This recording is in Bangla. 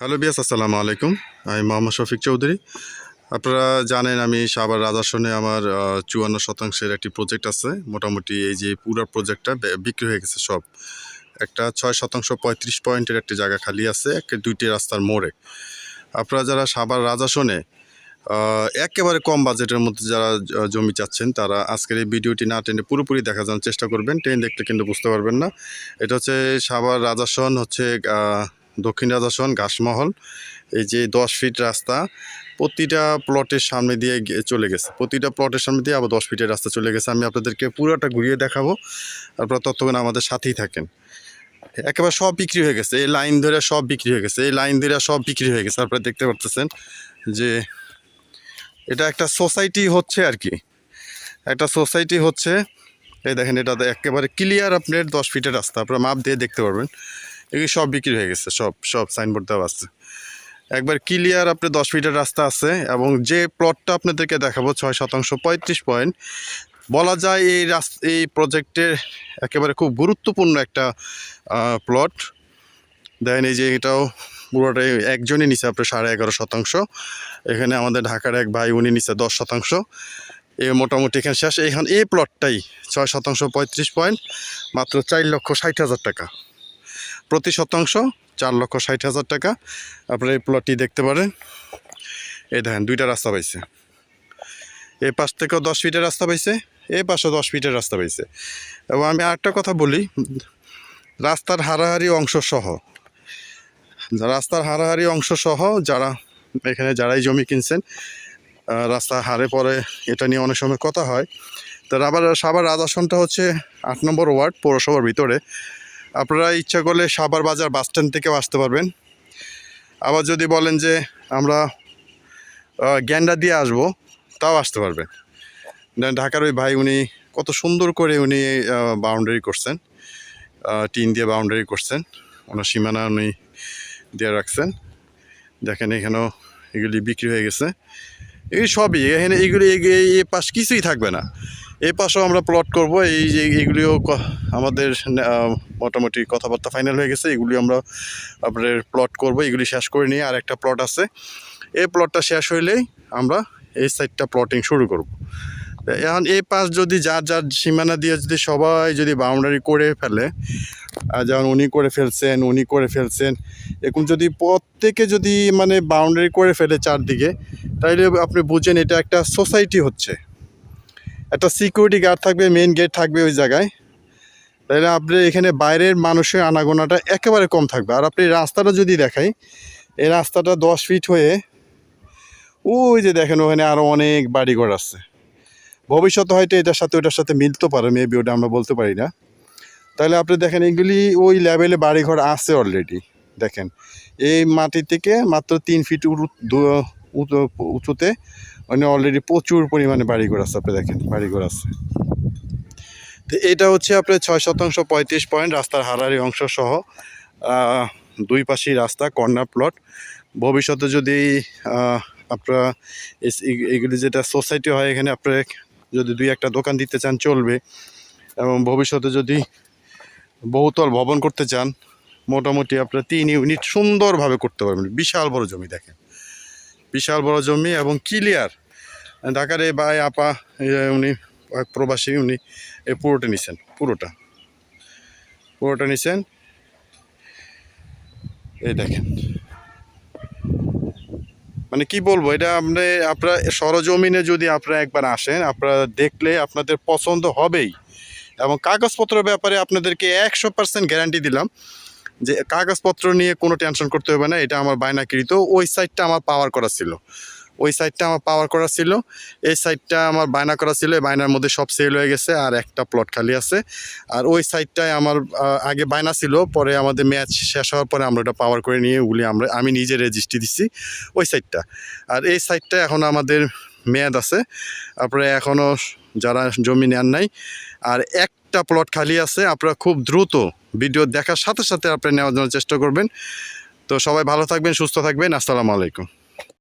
হ্যালো বিয়াস, আসসালামু আলাইকুম। আমি মোহাম্মদ শফিক চৌধুরী। আপনারা জানেন আমি সাবার রাজাসনে আমার চুয়ান্ন শতাংশের একটি প্রজেক্ট আছে। মোটামুটি এই যে পুরো প্রজেক্টটা বিক্রি হয়ে গেছে সব। একটা ছয় শতাংশ পঁয়ত্রিশ পয়েন্টের একটি জায়গা খালি আছে একটা দুইটি রাস্তার মোড়ে। আপনারা যারা সাবার রাজাসনে একেবারে কম বাজেটের মধ্যে যারা জমি চাচ্ছেন, তারা আজকের এই ভিডিওটি না টেনে পুরোপুরি দেখা যাওয়ার চেষ্টা করবেন। ট্রেন দেখতে কিন্তু বুঝতে পারবেন না। এটা হচ্ছে সাবার রাজাসন হচ্ছে দক্ষিণ রাজাসন ঘাসমহল, এই যে দশ ফিট রাস্তা, প্রতিটা প্লটের সামনে দিয়ে চলে গেছে। প্রতিটা প্লটের সামনে দিয়ে আবার দশ ফিটের রাস্তা চলে গেছে। আমি আপনাদেরকে পুরোটা ঘুরিয়ে দেখাবো। আপনারা ততক্ষণ আমাদের সাথেই থাকেন। একেবারে সব বিক্রি হয়ে গেছে। এই লাইন ধরে সব বিক্রি হয়ে গেছে। এই লাইন ধরে সব বিক্রি হয়ে গেছে। আপনারা দেখতে পারতেছেন যে এটা একটা সোসাইটি হচ্ছে আর কি। একটা সোসাইটি হচ্ছে, এই দেখেন এটা একেবারে ক্লিয়ার আপনার দশ ফিটের রাস্তা। আপনারা মাপ দিয়ে দেখতে পারবেন। এগুলি সব বিক্রি হয়ে গেছে, সব সব সাইনবোর্ড দেওয়া আছে। একবার ক্লিয়ার আপনার দশ ফিটের রাস্তা আছে এবং যে প্লটটা আপনাদেরকে দেখাবো ছয় শতাংশ পঁয়ত্রিশ পয়েন্ট বলা যায় এই রাস্তা, এই প্রজেক্টের একেবারে খুব গুরুত্বপূর্ণ একটা প্লট দেখেন এই যে এটাও পুরোটাই একজনই নিচে আপনার সাড়ে এগারো শতাংশ। এখানে আমাদের ঢাকার এক ভাই উনি নিচে দশ শতাংশ। এ মোটামুটি এখানে শেষ। এইখান এই প্লটটাই ছয় শতাংশ পঁয়ত্রিশ পয়েন্ট মাত্র চার লক্ষ ষাট হাজার টাকা। প্রতি শতাংশ চার লক্ষ ষাট হাজার টাকা। আপনারা এই প্লটটি দেখতে পারেন। এই দেখেন, দুইটা রাস্তা পাইছে। এই পাশ থেকেও দশ ফিটের রাস্তা পাইছে এই পাশে দশ ফিটের রাস্তা পাইছে। এবং আমি আরেকটা কথা বলি, রাস্তার হারাহারি অংশ সহ, রাস্তার হারাহারি অংশ সহ যারা এখানে যারাই জমি কিনছেন রাস্তা হারে পরে এটা নিয়ে অনেক সময় কথা হয়। তো আবার সাবার রাজাসনটা হচ্ছে আট নম্বর ওয়ার্ড পৌরসভার ভিতরে। আপনারা ইচ্ছা করলে সাবার বাজার বাস স্ট্যান্ড থেকেও আসতে পারবেন। আবার যদি বলেন যে আমরা গ্যান্ডা দিয়ে আসব, তাও আসতে পারবেন ঢাকার ওই ভাই উনি কত সুন্দর করে উনি বাউন্ডারি করছেন। টিন দিয়ে বাউন্ডারি করছেন। ওনার সীমানা উনি দিয়ে রাখছেন। দেখেন এখানেও এগুলি বিক্রি হয়ে গেছে। এগুলি সবই, এখানে এগুলি এই পাশ কিছুই থাকবে না। এই পাশেও আমরা প্লট করব। এই যে এগুলিও আমাদের মোটামুটি কথাবার্তা ফাইনাল হয়ে গেছে। এগুলি আমরা আপনার প্লট করব। এগুলি শেষ করে নিয়ে আর একটা প্লট আছে। এই প্লটটা শেষ হইলেই আমরা এই সাইডটা প্লটিং শুরু করব। এখন এই পাশ যদি যার যার সীমানা দিয়ে যদি সবাই যদি বাউন্ডারি করে ফেলে যেমন উনি করে ফেলছেন, উনি করে ফেলছেন, এরকম যদি প্রত্যেকে যদি মানে বাউন্ডারি করে ফেলে চারদিকে, তাইলে আপনি বুঝেন এটা একটা সোসাইটি হচ্ছে। একটা সিকিউরিটি গার্ড থাকবে মেন গেট থাকবে ওই জায়গায়। তাহলে আপনি এখানে বাইরের মানুষের আনাগোনাটা একেবারে কম থাকবে। আর আপনি রাস্তাটা যদি দেখাই, এই রাস্তাটা দশ ফিট হয়ে, ওই যে দেখেন ওখানে আরও অনেক বাড়িঘর আছে। ভবিষ্যতে হয়তো এটার সাথে ওটার সাথে মিলতে পারে মেবি ওটা আমরা বলতে পারি না। তাহলে আপনি দেখেন, এগুলি ওই লেভেলে বাড়িঘর আছে অলরেডি দেখেন। এই মাটি থেকে মাত্র তিন ফিট উঁচুতে মানে অলরেডি প্রচুর পরিমাণে বাড়িঘর আছে, আপনি দেখেন, বাড়িঘর আছে। তো এটা হচ্ছে আপনার ছয় শতাংশ পঁয়ত্রিশ পয়েন্ট, রাস্তার হারারি অংশ সহ দুই পাশেই রাস্তা, কর্নার প্লট। ভবিষ্যতে যদি আপনারা এগুলি যেটা সোসাইটি হয় এখানে, আপনার যদি দুই একটা দোকান দিতে চান, চলবে। এবং ভবিষ্যতে যদি বহুতল ভবন করতে চান, মোটামুটি আপনার তিন ইউনিট সুন্দরভাবে করতে পারবেন। বিশাল বড় জমি, দেখেন। বিশাল বড় জমি এবং ক্লিয়ার। ঢাকার এই ভাই আপা উনি প্রবাসী, উনি এই পুরোটা নিছেন, পুরোটা। পুরোটা নিছেন। এই দেখেন। মানে কি বলব, এটা আপনি, আপনার সরজমিনে যদি আপনারা একবার আসেন, আপনারা দেখলে আপনাদের পছন্দ হবেই। এবং কাগজপত্র ব্যাপারে আপনাদেরকে একশো পার্সেন্ট গ্যারান্টি দিলাম। যে কাগজপত্র নিয়ে কোনো টেনশন করতে হবে না, এটা আমার বায়নাকৃত। ওই সাইডটা আমার পাওয়ার করা ছিল। ওই সাইডটা আমার পাওয়ার করা ছিল। এই সাইডটা আমার বায়না করা ছিল। এই বায়নার মধ্যে সব সেল হয়ে গেছে আর একটা প্লট খালি আছে। আর ওই সাইডটায় আমার আগে বায়না ছিল, পরে আমাদের ম্যাচ শেষ হওয়ার পরে আমরা ওটা পাওয়ার করে নিয়ে ওগুলি আমরা, আমি নিজে রেজিস্ট্রি দিচ্ছি ওই সাইডটা আর এই সাইডটা এখন আমাদের মেয়াদ আছে। তারপরে এখনও যারা জমি নেন নাই। আর একটা প্লট খালি আছে, আপনারা খুব দ্রুত ভিডিও দেখার সাথে সাথে আপনি নেওয়ার জন্য চেষ্টা করবেন। তো সবাই ভালো থাকবেন, সুস্থ থাকবেন, আসসালামু আলাইকুম।